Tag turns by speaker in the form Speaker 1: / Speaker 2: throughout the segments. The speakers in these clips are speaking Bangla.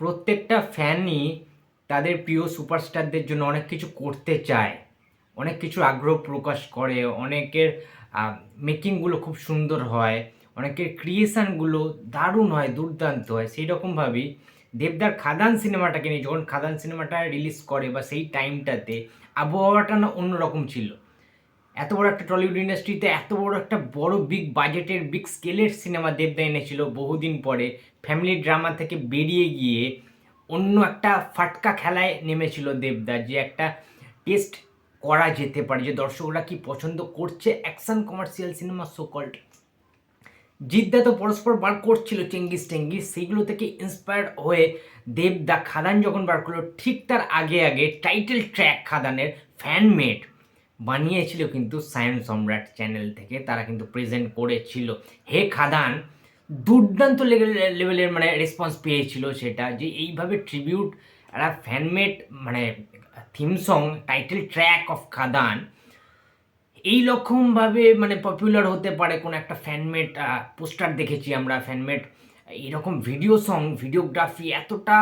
Speaker 1: প্রত্যেকটা ফ্যানই তাদের প্রিয় সুপারস্টারদের জন্য অনেক কিছু করতে চায়। অনেক কিছু আগ্রহ প্রকাশ করে, অনেকের মেকিংগুলো খুব সুন্দর হয়, অনেকের ক্রিয়েশনগুলো দারুণ হয়, দুর্দান্ত হয়। সেই রকমভাবেই দেবদার খাদান সিনেমাটাকে নিয়ে, যখন খাদান সিনেমাটা রিলিজ করে বা সেই টাইমটাতে, আবহাওয়াটা না অন্যরকম ছিল। এত বড় একটা টলিউড ইন্ডাস্ট্রিতে এত বড় একটা বড় বিগ বাজেটের বিগ স্কেলের সিনেমা দেবদা এনেছিল বহুদিন পরে। ফ্যামিলি ড্রামা থেকে বেরিয়ে গিয়ে অন্য একটা ফাটকা খেলায় নেমেছিল দেবদা, যে একটা টেস্ট করা যেতে পারে, যে দর্শকরা কি পছন্দ করছে action commercial cinema so called Jeddah তো পরস্পর বার করছিল চেঙ্গিস টেঙ্গিস সেইগুলো থেকে ইন্সপায়ার্ড হয়ে দেবদা খাদান যখন বার করল, ঠিক তার আগে আগে টাইটেল ট্র্যাক খাদানের ফ্যানমেড বানিয়েছিল কিন্তু সায়েন্স সম্রাট চ্যানেল থেকে, তারা কিন্তু প্রেজেন্ট করেছিল। হে খাদান, দুর্দান্ত লেভেলের মানে রেসপন্স পেয়েছিল সেটা, যে এইভাবে ট্রিবিউট একটা ফ্যানমেড মানে theme song title track of Khadaan, এই রকমভাবে মানে পপুলার হতে পারে কোনো একটা ফ্যানমেড পোস্টার দেখেছি আমরা ফ্যানমেড এরকম ভিডিও সং ভিডিওগ্রাফি এতটা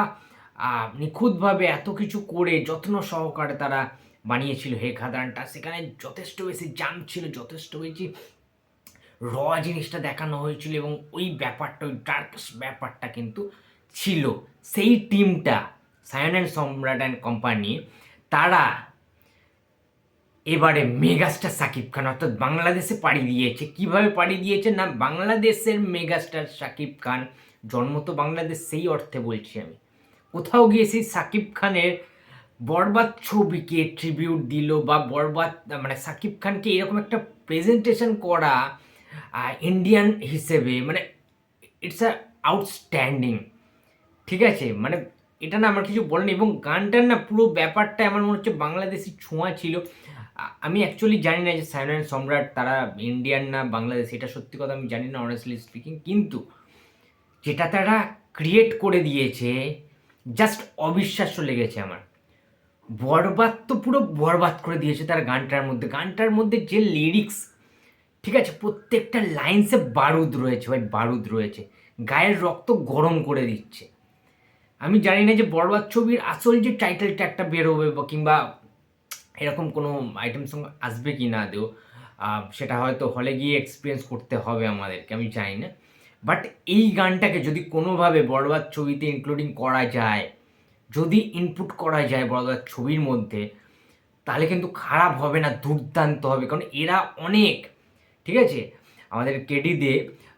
Speaker 1: নিখুঁতভাবে এত কিছু করে, যত্ন সহকারে তারা বানিয়েছিল হে খাদানটা। সেখানে যথেষ্ট বেশি জাম ছিল, যথেষ্ট বেশি র জিনিসটা দেখানো হয়েছিল এবং ওই ব্যাপারটা, ওই ডার্ক ব্যাপারটা কিন্তু ছিল। সেই টিমটা Sayan and Samrat and company তারা এবারে মেগাস্টার সাকিব খান, অর্থাৎ বাংলাদেশে পাড়ি দিয়েছে। কীভাবে পাড়ি দিয়েছে না? বাংলাদেশের মেগাস্টার সাকিব খান, জন্ম তো বাংলাদেশ, সেই অর্থে বলছি আমি। কোথাও গিয়ে সেই সাকিব খানের বরবাদ ছবিকে ট্রিবিউট দিল বা বরবাদ মানে সাকিব খানকে এরকম একটা প্রেজেন্টেশন করা ইন্ডিয়ান হিসেবে মানে ইটস আ আউটস্ট্যান্ডিং ঠিক আছে? মানে এটা না আমার কিছু বলেনি এবং গানটার না পুরো ব্যাপারটা আমার মনে হচ্ছে বাংলাদেশি ছোঁয়া ছিল। আমি অ্যাকচুয়ালি জানি না যে সায়ন সম্রাট তারা ইন্ডিয়ান না বাংলাদেশ, এটা সত্যি কথা আমি জানি না অনেস্টলি স্পিকিং কিন্তু যেটা তারা ক্রিয়েট করে দিয়েছে জাস্ট অবিশ্বাস্য লেগেছে আমার। বরবাদ তো পুরো বরবাদ করে দিয়েছে তার গানটার মধ্যে। গানটার মধ্যে যে লিরিক্স ঠিক আছে, প্রত্যেকটা লাইন্সে বারুদ রয়েছে, ভাই, বারুদ রয়েছে। গায়ের রক্ত গরম করে দিচ্ছে। আমি জানি না যে বরবাদ ছবির আসল যে টাইটেল ট্যাগটা বেরোবে বা কিংবা এরকম কোনো আইটেম সঙ্গে আসবে কি না দেও সেটা হয়তো হলে গিয়ে এক্সপিরিয়েন্স করতে হবে আমাদেরকে, আমি জানি না। বাট এই গানটাকে যদি কোনোভাবে বরবাদ ছবিতে ইনক্লুডিং করা যায় যদি ইনপুট করা যায় বরবাদ ছবির মধ্যে, তাহলে কিন্তু খারাপ হবে না, দুর্দান্ত হবে। কারণ এরা অনেক, ঠিক আছে? আমাদের কেডি দে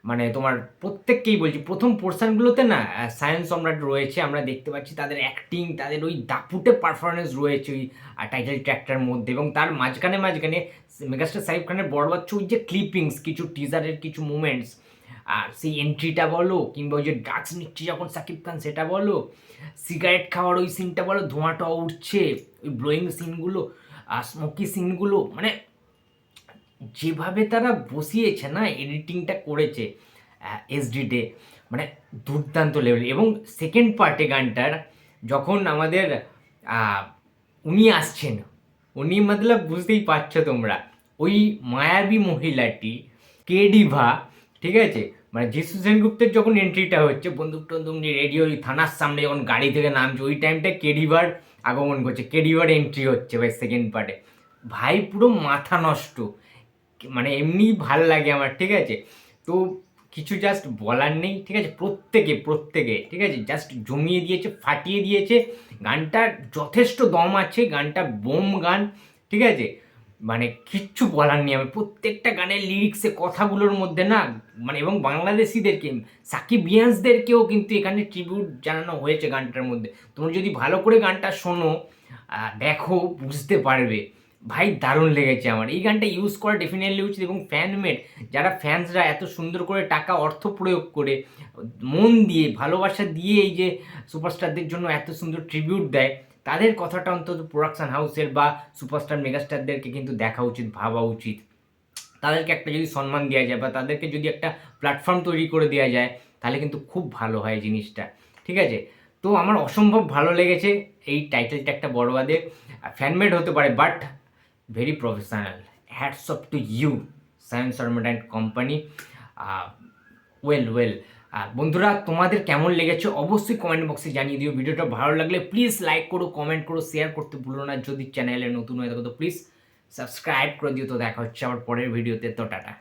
Speaker 1: মানে তোমার প্রত্যেককেই বলছি, প্রথম পোর্শনগুলোতে না সায়েন্স সম্রাট রয়েছে, আমরা দেখতে পাচ্ছি তাদের অ্যাক্টিং তাদের ওই দাপুটে পারফরমেন্স রয়েছে ওই টাইটেল ট্র্যাকটার মধ্যে। এবং তার মাঝখানে মাঝখানে, মেগাস্টার সাহিব খানের বরবাদ ছবির যে ক্লিপিংস কিছু টিজারের কিছু মুমেন্টস আর সেই এন্ট্রিটা বলো, কিংবা ওই যে ড্রাগস নিচ্ছে যখন সাকিব খান, সেটা বলো সিগারেট খাওয়ার ওই সিনটা বলো, ধোঁয়াটা উঠছে, ওই ব্লোয়িং সিনগুলো আর স্মোকি সিনগুলো মানে যেভাবে তারা বসিয়েছে না এডিটিংটা করেছে এসডি ডে মানে দুর্দান্ত লেভেল এবং সেকেন্ড পার্টে গানটার, যখন আমাদের উনি আসছেন, উনি মতলব বুঝতেই পারছ তোমরা, ওই মায়াবী মহিলাটি, কে ডিভা ঠিক আছে? মানে যিশু সেনগুপ্তের যখন এন্ট্রিটা হচ্ছে, বন্দুক টন্দুক নিয়ে রেডি ওই থানার সামনে যখন গাড়ি থেকে নামছে, ওই টাইমটা কেডিভার আগমন করছে। কেডিভার এন্ট্রি হচ্ছে ভাই সেকেন্ড পার্টে ভাই, পুরো মাথা নষ্ট। মানে এমনি ভালো লাগে আমার, ঠিক আছে? তো কিছু জাস্ট বলার নেই, ঠিক আছে? প্রত্যেকে প্রত্যেকে, ঠিক আছে? জাস্ট জমিয়ে দিয়েছে, ফাটিয়ে দিয়েছে। গানটার যথেষ্ট দম আছে, গানটা বোম গান, ঠিক আছে? মানে কিচ্ছু বলার নেই। আমি প্রত্যেকটা গানের লিরিক্সে কথাগুলোর মধ্যে না মানে এবং বাংলাদেশিদেরকে সাকিবিয়ান্সদেরকেও কিন্তু এখানে ট্রিবিউট জানানো হয়েছে গানটার মধ্যে। তোমরা যদি ভালো করে গানটা শোনো দেখো, বুঝতে পারবে। ভাই, দারুণ লেগেছে আমার। এই গানটা ইউজ করা ডেফিনেটলি উচিত এবং ফ্যানমেড যারা ফ্যান্সরা এত সুন্দর করে টাকা, অর্থ প্রয়োগ করে, মন দিয়ে, ভালোবাসা দিয়ে এই যে সুপারস্টারদের জন্য এত সুন্দর ট্রিবিউট দেয় তাদের কথাটা অন্তত প্রোডাকশান হাউসের বা সুপারস্টার মেগাস্টারদেরকে কিন্তু দেখা উচিত, ভাবা উচিত। তাদেরকে একটা যদি সম্মান দেওয়া যায় বা তাদেরকে যদি একটা প্ল্যাটফর্ম তৈরি করে দেওয়া যায়, তাহলে কিন্তু খুব ভালো হয় জিনিসটা। ঠিক আছে? তো আমার অসম্ভব ভালো লেগেছে এই টাইটেলটা একটা বড়বাদের ফ্যানমেড হতে পারে but very professional hats off to you science and company well well আর বন্ধুরা, তোমাদের কেমন লেগেছে অবশ্যই কমেন্ট বক্সে জানিয়ে দিও। ভিডিওটা ভালো লাগলে প্লিজ লাইক করো কমেন্ট করো শেয়ার করতে ভুলো না। যদি চ্যানেলে নতুন হয়ে থাকো তো প্লিজ সাবস্ক্রাইব করে দিও। তো দেখা হচ্ছে আবার পরের ভিডিওতে তো টাটা।